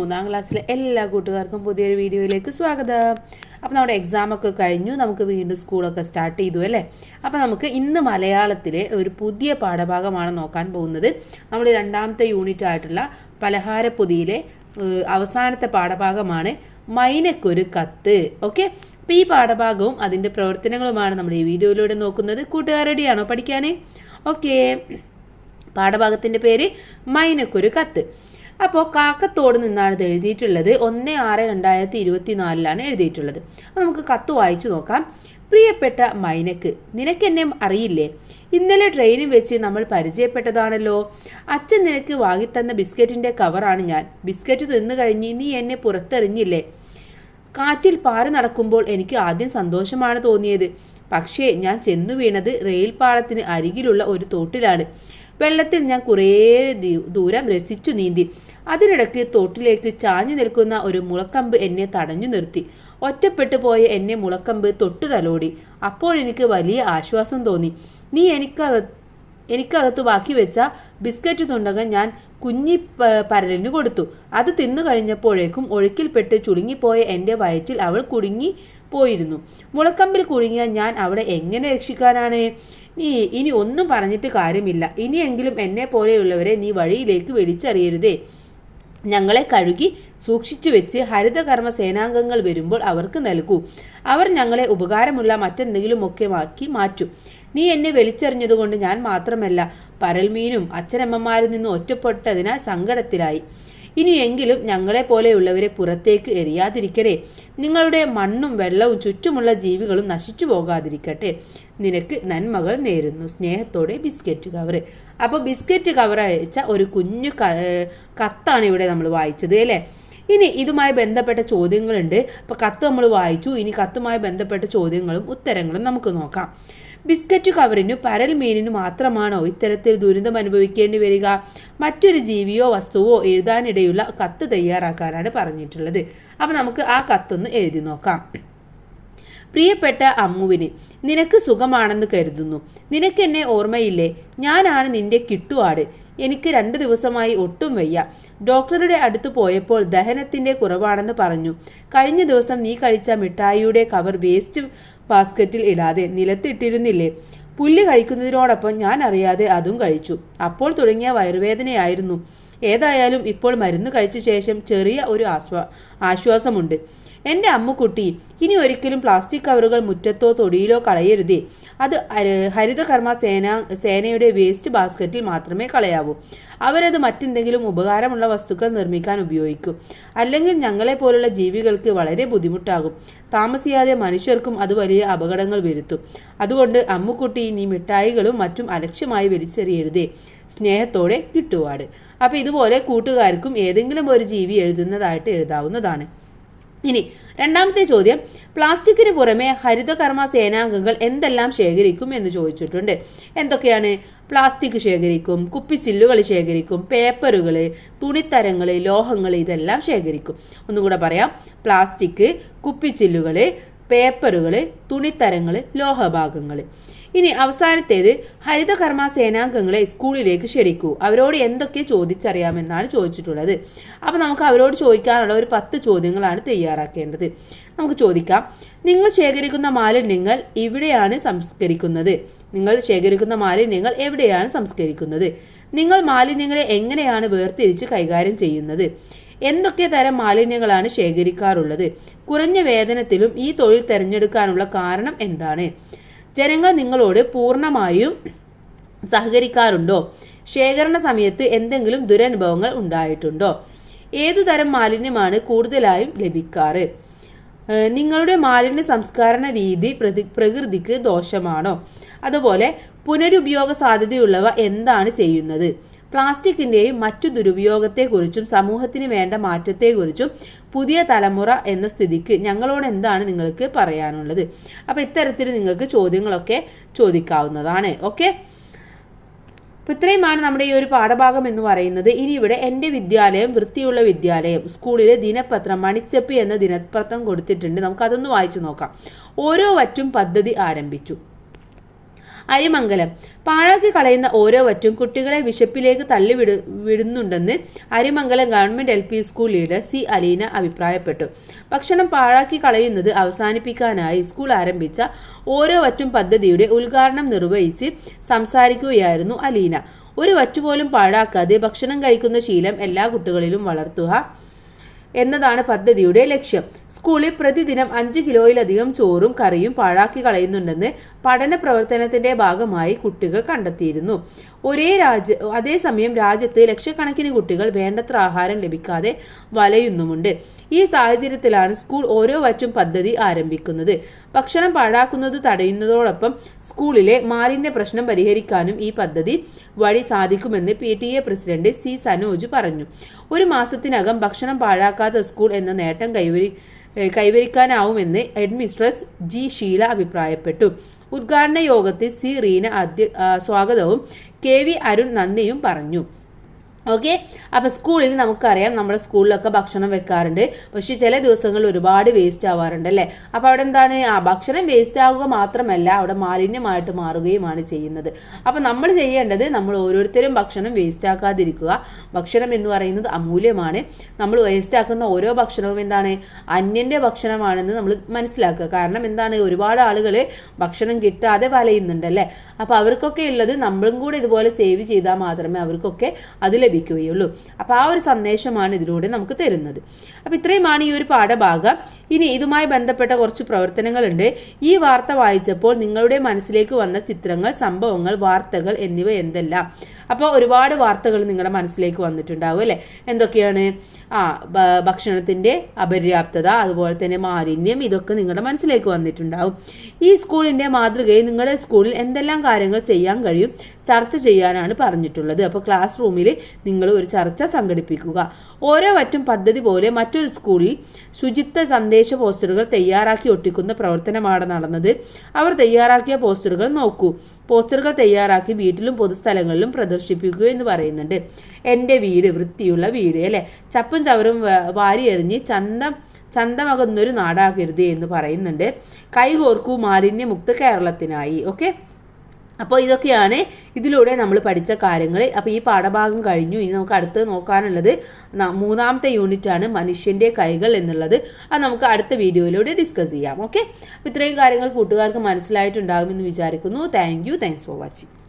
മൂന്നാം ക്ലാസ്സിലെ എല്ലാ കൂട്ടുകാർക്കും പുതിയൊരു വീഡിയോയിലേക്ക് സ്വാഗതം. അപ്പോൾ നമ്മുടെ എക്സാമൊക്കെ കഴിഞ്ഞു. നമുക്ക് വീണ്ടും സ്കൂളൊക്കെ സ്റ്റാർട്ട് ചെയ്തു അല്ലേ? അപ്പോൾ നമുക്ക് ഇന്ന് മലയാളത്തിലെ ഒരു പുതിയ പാഠഭാഗമാണ് നോക്കാൻ പോകുന്നത്. നമ്മൾ രണ്ടാമത്തെ യൂണിറ്റ് ആയിട്ടുള്ള പലഹാരപ്പൊതിയിലെ അവസാനത്തെ പാഠഭാഗമാണ് മൈനക്കൊരു കത്ത്. ഓക്കെ അപ്പോൾ ഈ പാഠഭാഗവും അതിന്റെ പ്രവർത്തനങ്ങളുമാണ് നമ്മൾ ഈ വീഡിയോയിലൂടെ നോക്കുന്നത്. കൂട്ടുകാർ റെഡിയാണോ പഠിക്കാൻ ഓക്കേ പാഠഭാഗത്തിന്റെ പേര് മൈനക്കൊരു കത്ത്. അപ്പോൾ കാക്കത്തോട് നിന്നാണ് ഇത് എഴുതിയിട്ടുള്ളത്. ഒന്ന് ആറ് രണ്ടായിരത്തി ഇരുപത്തി നാലിലാണ് എഴുതിയിട്ടുള്ളത്. അപ്പോൾ നമുക്ക് കത്ത് വായിച്ചു നോക്കാം. പ്രിയപ്പെട്ട മൈനക്ക് നിനക്കെന്നെ അറിയില്ലേ? ഇന്നലെ ട്രെയിനിൽ വെച്ച് നമ്മൾ പരിചയപ്പെട്ടതാണല്ലോ. അച്ഛൻ നിനക്ക് വാങ്ങിത്തന്ന ബിസ്ക്കറ്റിന്റെ കവറാണ് ഞാൻ. ബിസ്ക്കറ്റ് തിന്നു കഴിഞ്ഞ് നീ എന്നെ പുറത്തെറിഞ്ഞില്ലേ? കാറ്റിൽ പാറി നടക്കുമ്പോൾ എനിക്ക് ആദ്യം സന്തോഷമാണ് തോന്നിയത്. പക്ഷേ ഞാൻ ചെന്നു വീണത് റെയിൽ പാളത്തിന് അരികിലുള്ള ഒരു തോട്ടിലാണ്. വെള്ളത്തിൽ ഞാൻ കുറേ ദൂരം രസിച്ചു നീന്തി. അതിനിടയ്ക്ക് തോട്ടിലേക്ക് ചാഞ്ഞു നിൽക്കുന്ന ഒരു മുളക്കമ്പ് എന്നെ തടഞ്ഞു നിർത്തി. ഒറ്റപ്പെട്ടു പോയ എന്നെ മുളക്കമ്പ് തൊട്ടു തലോടി. അപ്പോൾ എനിക്ക് വലിയ ആശ്വാസം തോന്നി. നീ എനിക്കക എനിക്കകത്ത് ബാക്കി വെച്ച ബിസ്ക്കറ്റ് തുണ്ടകൻ ഞാൻ കുഞ്ഞി പരലിന് കൊടുത്തു. അത് തിന്നു കഴിഞ്ഞപ്പോഴേക്കും ഒഴുക്കിൽപ്പെട്ട് ചുളുങ്ങിപ്പോയ എന്റെ വയറ്റിൽ അവൾ കുടുങ്ങി പോയിരുന്നു. മുളക്കമ്പിൽ കുടുങ്ങിയ ഞാൻ അവളെ എങ്ങനെ രക്ഷിക്കാനാണ്? നീ ഇനി ഒന്നും പറഞ്ഞിട്ട് കാര്യമില്ല. ഇനിയെങ്കിലും എന്നെ പോലെയുള്ളവരെ നീ വഴിയിലേക്ക് വിളിച്ചറിയരുതേ. ഞങ്ങളെ കഴുകി സൂക്ഷിച്ചു വെച്ച് ഹരിതകർമ്മ സേനാംഗങ്ങൾ വരുമ്പോൾ അവർക്ക് നൽകൂ. അവർ ഞങ്ങളെ ഉപകാരമുള്ള മറ്റെന്തെങ്കിലുമൊക്കെ ആക്കി മാറ്റും. നീ എന്നെ വലിച്ചെറിഞ്ഞതുകൊണ്ട് ഞാൻ മാത്രമല്ല പരൽമീനും അച്ഛനമ്മമാരിൽ നിന്ന് ഒറ്റപ്പെട്ടതിനാൽ സങ്കടത്തിലായി. ഇനിയെങ്കിലും ഞങ്ങളെ പോലെയുള്ളവരെ പുറത്തേക്ക് എറിയാതിരിക്കണേ. നിങ്ങളുടെ മണ്ണും വെള്ളവും ചുറ്റുമുള്ള ജീവികളും നശിച്ചു പോകാതിരിക്കട്ടെ. നിനക്ക് നന്മകൾ നേരുന്നു. സ്നേഹത്തോടെ ബിസ്ക്കറ്റ് കവർ. അപ്പോൾ ബിസ്ക്കറ്റ് കവർ അയച്ച ഒരു കുഞ്ഞു കത്താണ് ഇവിടെ നമ്മൾ വായിച്ചത് അല്ലേ? ഇനി ഇതുമായി ബന്ധപ്പെട്ട ചോദ്യങ്ങളുണ്ട്. അപ്പോൾ കത്ത് നമ്മൾ വായിച്ചു. ഇനി കത്തുമായി ബന്ധപ്പെട്ട ചോദ്യങ്ങളും ഉത്തരങ്ങളും നമുക്ക് നോക്കാം. ബിസ്ക്കറ്റ് കവറിനു പരൽ മീനിനു മാത്രമാണോ ഇത്തരത്തിൽ ദുരിതം അനുഭവിക്കേണ്ടി വരിക? മറ്റൊരു ജീവിയോ വസ്തുവോ എഴുതാനിടയുള്ള കത്ത് തയ്യാറാക്കാനാണ് പറഞ്ഞിട്ടുള്ളത്. അപ്പോൾ നമുക്ക് ആ കത്തൊന്ന് എഴുതി നോക്കാം. പ്രിയപ്പെട്ട അമ്മുവിന് നിനക്ക് സുഖമാണെന്ന് കരുതുന്നു. നിനക്കെന്നെ ഓർമ്മയില്ലേ? ഞാനാണ് നിന്റെ കിട്ടുവാട്. എനിക്ക് രണ്ട് ദിവസമായി ഒട്ടും വയ്യ. ഡോക്ടറുടെ അടുത്ത് പോയപ്പോൾ ദഹനത്തിന്റെ കുറവാണെന്ന് പറഞ്ഞു. കഴിഞ്ഞ ദിവസം നീ കഴിച്ച മിഠായിയുടെ കവർ വേസ്റ്റ് ബാസ്ക്കറ്റിൽ ഇടാതെ നിലത്തിട്ടിരുന്നില്ലേ? പുല്ല് കഴിക്കുന്നതിനോടൊപ്പം ഞാൻ അറിയാതെ അതും കഴിച്ചു. അപ്പോൾ തുടങ്ങിയ വയറുവേദനയായിരുന്നു. ഏതായാലും ഇപ്പോൾ മരുന്ന് കഴിച്ച ശേഷം ചെറിയ ഒരു ആശ്വാ ആശ്വാസമുണ്ട്. എന്റെ അമ്മുക്കുട്ടി ഇനി ഒരിക്കലും പ്ലാസ്റ്റിക് കവറുകൾ മുറ്റത്തോ തൊടിയിലോ കളയരുതേ. അത് ഹര- ഹരിതകർമ്മ സേന സേനയുടെ വേസ്റ്റ് ബാസ്ക്കറ്റിൽ മാത്രമേ കളയാവൂ. അവരത് മറ്റെന്തെങ്കിലും ഉപകാരമുള്ള വസ്തുക്കൾ നിർമ്മിക്കാൻ ഉപയോഗിക്കും. അല്ലെങ്കിൽ ഞങ്ങളെ പോലുള്ള ജീവികൾക്ക് വളരെ ബുദ്ധിമുട്ടാകും. താമസിയാതെ മനുഷ്യർക്കും അത് വലിയ അപകടങ്ങൾ വരുത്തും. അതുകൊണ്ട് അമ്മുക്കുട്ടി നീ മിഠായികളും മറ്റും അലക്ഷ്യമായി വലിച്ചെറിയരുതേ. സ്നേഹത്തോടെ കിട്ടുവാട്. അപ്പോൾ ഇതുപോലെ കൂട്ടുകാർക്കും ഏതെങ്കിലും ഒരു ജീവി എഴുതുന്നതായിട്ട് എഴുതാവുന്നതാണ്. ഇനി രണ്ടാമത്തെ ചോദ്യം. പ്ലാസ്റ്റിക്കിന് പുറമെ ഹരിതകർമ്മ സേനാംഗങ്ങൾ എന്തെല്ലാം ശേഖരിക്കും എന്ന് ചോദിച്ചിട്ടുണ്ട്. എന്തൊക്കെയാണ്? പ്ലാസ്റ്റിക് ശേഖരിക്കും കുപ്പിച്ചില്ലുകൾ ശേഖരിക്കും പേപ്പറുകൾ തുണിത്തരങ്ങൾ ലോഹങ്ങൾ ഇതെല്ലാം ശേഖരിക്കും. ഒന്നുകൂടെ പറയാം. പ്ലാസ്റ്റിക് കുപ്പിച്ചില്ലുകൾ പേപ്പറുകൾ തുണിത്തരങ്ങൾ ലോഹഭാഗങ്ങൾ. ഇനി അവസാനത്തേത് ഹരിതകർമ്മ സേനാംഗങ്ങളെ സ്കൂളിലേക്ക് ക്ഷണിക്കൂ. അവരോട് എന്തൊക്കെ ചോദിച്ചറിയാമെന്നാണ് ചോദിച്ചിട്ടുള്ളത്. അപ്പോൾ നമുക്ക് അവരോട് ചോദിക്കാനുള്ള ഒരു പത്ത് ചോദ്യങ്ങളാണ് തയ്യാറാക്കേണ്ടത്. നമുക്ക് ചോദിക്കാം. നിങ്ങൾ ശേഖരിക്കുന്ന മാലിന്യങ്ങൾ ഇവിടെയാണ് സംസ്കരിക്കുന്നത്. നിങ്ങൾ ശേഖരിക്കുന്ന മാലിന്യങ്ങൾ എവിടെയാണ് സംസ്കരിക്കുന്നത്? നിങ്ങൾ മാലിന്യങ്ങളെ എങ്ങനെയാണ് വേർതിരിച്ച് കൈകാര്യം ചെയ്യുന്നത്? എന്തൊക്കെ തരം മാലിന്യങ്ങളാണ് ശേഖരിക്കാറുള്ളത്? കുറഞ്ഞ വേതനത്തിലും ഈ തൊഴിൽ തിരഞ്ഞെടുക്കാനുള്ള കാരണം എന്താണ്? ജനങ്ങൾ നിങ്ങളോട് പൂർണമായും സഹകരിക്കാറുണ്ടോ? ശേഖരണ സമയത്ത് എന്തെങ്കിലും ദുരനുഭവങ്ങൾ ഉണ്ടായിട്ടുണ്ടോ? ഏതു തരം മാലിന്യമാണ് കൂടുതലായും ലഭിക്കാറ്? നിങ്ങളുടെ മാലിന്യ സംസ്കരണ രീതി പ്രകൃതിക്ക് ദോഷമാണോ? അതുപോലെ പുനരുപയോഗ സാധ്യതയുള്ളവ എന്താണ് ചെയ്യുന്നത്? പ്ലാസ്റ്റിക്കിന്റെയും മറ്റു ദുരുപയോഗത്തെക്കുറിച്ചും സമൂഹത്തിന് വേണ്ട മാറ്റത്തെക്കുറിച്ചും പുതിയ തലമുറ എന്ന സ്ഥിതിക്ക് ഞങ്ങളോട് എന്താണ് നിങ്ങൾക്ക് പറയാനുള്ളത്? അപ്പോൾ ഇത്തരത്തിൽ നിങ്ങൾക്ക് ചോദ്യങ്ങളൊക്കെ ചോദിക്കാവുന്നതാണ്. ഓക്കെ അപ്പോൾ ഇത്രയുമാണ് നമ്മുടെ ഈ ഒരു പാഠഭാഗം എന്ന് പറയുന്നത്. ഇനി ഇവിടെ എന്റെ വിദ്യാലയം വൃത്തിയുള്ള വിദ്യാലയം സ്കൂളിലെ ദിനപത്രം മണിച്ചപ്പി എന്ന ദിനപത്രം കൊടുത്തിട്ടുണ്ട്. നമുക്കതൊന്ന് വായിച്ചു നോക്കാം. ഓരോ വറ്റും പദ്ധതി ആരംഭിച്ചു. അരിമംഗലം. പാഴാക്കി കളയുന്ന ഓരോ വറ്റും കുട്ടികളെ വിശപ്പിലേക്ക് തള്ളി വിട വിടുന്നുണ്ടെന്ന് Arimangalam government L school leader C Aleena അഭിപ്രായപ്പെട്ടു. ഭക്ഷണം പാഴാക്കി കളയുന്നത് അവസാനിപ്പിക്കാനായി സ്കൂൾ ആരംഭിച്ച ഓരോ വറ്റും പദ്ധതിയുടെ ഉദ്ഘാടനം നിർവഹിച്ച് സംസാരിക്കുകയായിരുന്നു അലീന. ഒരു വറ്റുപോലും പാഴാക്കാതെ ഭക്ഷണം കഴിക്കുന്ന ശീലം എല്ലാ കുട്ടികളിലും വളർത്തുക എന്നതാണ് പദ്ധതിയുടെ ലക്ഷ്യം. സ്കൂളിൽ പ്രതിദിനം അഞ്ച് കിലോയിലധികം ചോറും കറിയും പാഴാക്കി കളയുന്നുണ്ടെന്ന് പഠന പ്രവർത്തനത്തിന്റെ ഭാഗമായി കുട്ടികൾ കണ്ടെത്തിയിരുന്നു. ഒരേ രാജ്യ അതേസമയം രാജ്യത്ത് ലക്ഷക്കണക്കിന് കുട്ടികൾ വേണ്ടത്ര ആഹാരം ലഭിക്കാതെ വലയുന്നുമുണ്ട്. ഈ സാഹചര്യത്തിലാണ് സ്കൂൾ ഓരോ വറ്റും പദ്ധതി ആരംഭിക്കുന്നത്. ഭക്ഷണം പാഴാക്കുന്നത് തടയുന്നതോടൊപ്പം സ്കൂളിലെ മാലിന്യ പ്രശ്നം പരിഹരിക്കാനും ഈ പദ്ധതി വഴി സാധിക്കുമെന്ന് P T A president C Sanoj പറഞ്ഞു. ഒരു മാസത്തിനകം ഭക്ഷണം പാഴാക്കാത്ത സ്കൂൾ എന്ന നേട്ടം കൈവരി കൈവരിക്കാനാവുമെന്ന് ഹെഡ്മിസ്ട്രസ് ജി ഷീല അഭിപ്രായപ്പെട്ടു. ഉദ്ഘാടന യോഗത്തിൽ സി റീന സ്വാഗതവും കെ വി അരുൺ നന്ദിയും പറഞ്ഞു. ഓക്കെ അപ്പോൾ സ്കൂളിൽ നമുക്കറിയാം നമ്മുടെ സ്കൂളിലൊക്കെ ഭക്ഷണം വെക്കാറുണ്ട്. പക്ഷേ ചില ദിവസങ്ങളിൽ ഒരുപാട് വേസ്റ്റ് ആവാറുണ്ട് അല്ലേ? അപ്പോൾ അവിടെ എന്താണ്? ആ ഭക്ഷണം വേസ്റ്റ് ആവുക മാത്രമല്ല അവിടെ മാലിന്യമായിട്ട് മാറുകയുമാണ് ചെയ്യുന്നത്. അപ്പോൾ നമ്മൾ ചെയ്യേണ്ടത് നമ്മൾ ഓരോരുത്തരും ഭക്ഷണം വേസ്റ്റ് ആക്കാതിരിക്കുക. ഭക്ഷണം എന്ന് പറയുന്നത് അമൂല്യമാണ്. നമ്മൾ വേസ്റ്റ് ആക്കുന്ന ഓരോ ഭക്ഷണവും എന്താണ്? അന്യന്റെ ഭക്ഷണമാണെന്ന് നമ്മൾ മനസ്സിലാക്കുക. കാരണം എന്താണ്? ഒരുപാട് ആളുകൾ ഭക്ഷണം കിട്ടാതെ വലയുന്നുണ്ട് അല്ലെ? അപ്പോൾ അവർക്കൊക്കെ ഉള്ളത് നമ്മളും കൂടെ ഇതുപോലെ സേവ് ചെയ്താൽ മാത്രമേ അവർക്കൊക്കെ അത് ലഭിക്കുകയുള്ളൂ അപ്പോൾ ആ ഒരു സന്ദേശമാണ് ഇതിലൂടെ നമുക്ക് തരുന്നത്. അപ്പോൾ ഇത്രയുമാണ് ഈ ഒരു പാഠഭാഗം. ഇനി ഇതുമായി ബന്ധപ്പെട്ട കുറച്ച് പ്രവർത്തനങ്ങളുണ്ട്. ഈ വാർത്ത വായിച്ചപ്പോൾ നിങ്ങളുടെ മനസ്സിലേക്ക് വന്ന ചിത്രങ്ങൾ സംഭവങ്ങൾ വാർത്തകൾ എന്നിവ എന്തെല്ലാം? അപ്പോൾ ഒരുപാട് വാർത്തകൾ നിങ്ങളുടെ മനസ്സിലേക്ക് വന്നിട്ടുണ്ടാവും അല്ലേ? എന്തൊക്കെയാണ്? ആ ഭക്ഷണത്തിന്റെ അപര്യാപ്തത അതുപോലെ തന്നെ മാലിന്യം ഇതൊക്കെ നിങ്ങളുടെ മനസ്സിലേക്ക് വന്നിട്ടുണ്ടാവും. ഈ സ്കൂളിന്റെ മാതൃകയിൽ നിങ്ങളുടെ സ്കൂളിൽ എന്തെല്ലാം കാര്യങ്ങൾ ചെയ്യാൻ കഴിയും ചർച്ച ചെയ്യാനാണ് പറഞ്ഞിട്ടുള്ളത്. അപ്പോൾ ക്ലാസ് റൂമിൽ നിങ്ങൾ ഒരു ചർച്ച സംഘടിപ്പിക്കുക. ഓരോ വറ്റും പദ്ധതി പോലെ മറ്റൊരു സ്കൂളിൽ ശുചിത്വ സന്ദേശ പോസ്റ്ററുകൾ തയ്യാറാക്കി ഒട്ടിക്കുന്ന പ്രവർത്തനമാണ് നടന്നത്. അവർ തയ്യാറാക്കിയ പോസ്റ്ററുകൾ നോക്കൂ. പോസ്റ്ററുകൾ തയ്യാറാക്കി വീട്ടിലും പൊതുസ്ഥലങ്ങളിലും പ്രദർശിപ്പിക്കുക എന്ന് പറയുന്നുണ്ട്. എന്റെ വീട് വൃത്തിയുള്ള വീട് അല്ലേ? ചപ്പും ചവറും വാരി എറിഞ്ഞ് ചന്തം ചന്തമകുന്നൊരു നാടാകരുത് എന്ന് പറയുന്നുണ്ട്. കൈകോർക്കൂ മാലിന്യമുക്ത കേരളത്തിനായി ഓക്കെ? അപ്പോൾ ഇതൊക്കെയാണ് ഇതിലൂടെ നമ്മൾ പഠിച്ച കാര്യങ്ങൾ അപ്പോൾ ഈ പാഠഭാഗം കഴിഞ്ഞു. ഇനി നമുക്ക് അടുത്ത് നോക്കാനുള്ളത് മൂന്നാമത്തെ യൂണിറ്റ് ആണ് മനുഷ്യന്റെ കൈകൾ എന്നുള്ളത്. അത് നമുക്ക് അടുത്ത വീഡിയോയിലൂടെ ഡിസ്കസ് ചെയ്യാം. ഓക്കെ? അപ്പോൾ ഇത്രയും കാര്യങ്ങൾ കൂട്ടുകാർക്ക് മനസ്സിലായിട്ടുണ്ടാകുമെന്ന് വിചാരിക്കുന്നു. Thank you. Thanks for watching.